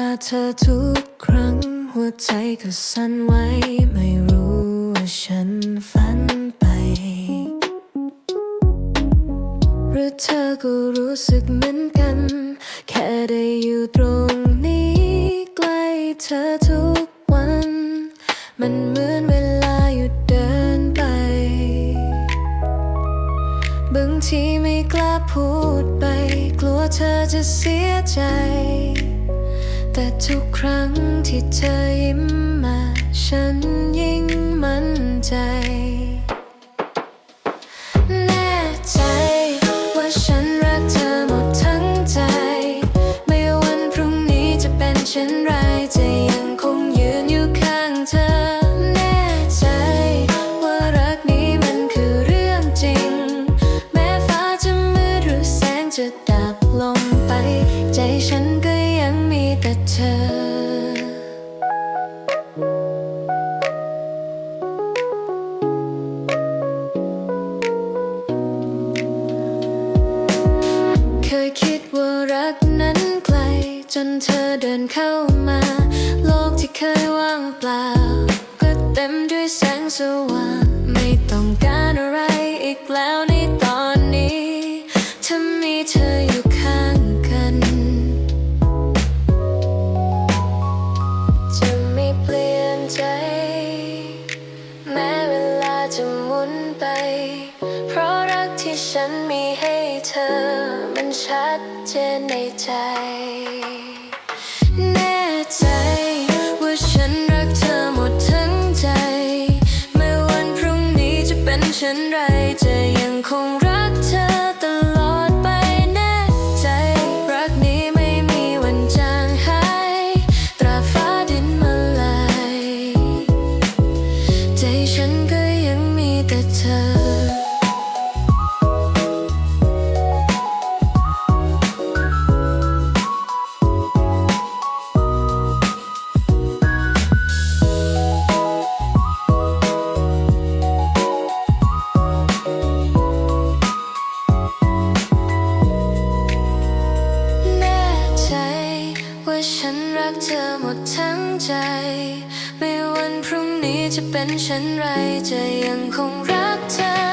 ซาเธอทุกครั้ง หัวใจก็สั่นไหวไม่รู้ว่าฉันฝันไป หรือเธอก็รู้สึกเหมือนกัน แค่ได้อยู่ตรงนี้ ใกล้เธอทุกวัน มันเหมือนเวลาหยุดเดินไป บางทีไม่กล้าพูดไป กลัวเธอจะเสียใจ แต่ทุกครั้งที่เธอยิ้มมา ฉันยิ่งมั่นใจ จนเธอเดินเข้ามา โลกที่เคยว่างเปล่า ก็เต็มด้วยแสงสว่าง ไม่ต้องการอะไรอีกแล้วในตอนนี้ถ้ามีเธออยู่ข้างกัน จะไม่เปลี่ยนใจ แม้เวลาจะหมุนไป เพราะ ฉันมีให้เธอ มันชัดเจนในใจ แน่ใจ ว่าฉันรักเธอหมดทั้งใจ ไม่วันพรุ่งนี้จะเป็นเช่นไรจะยังคงรักเธอ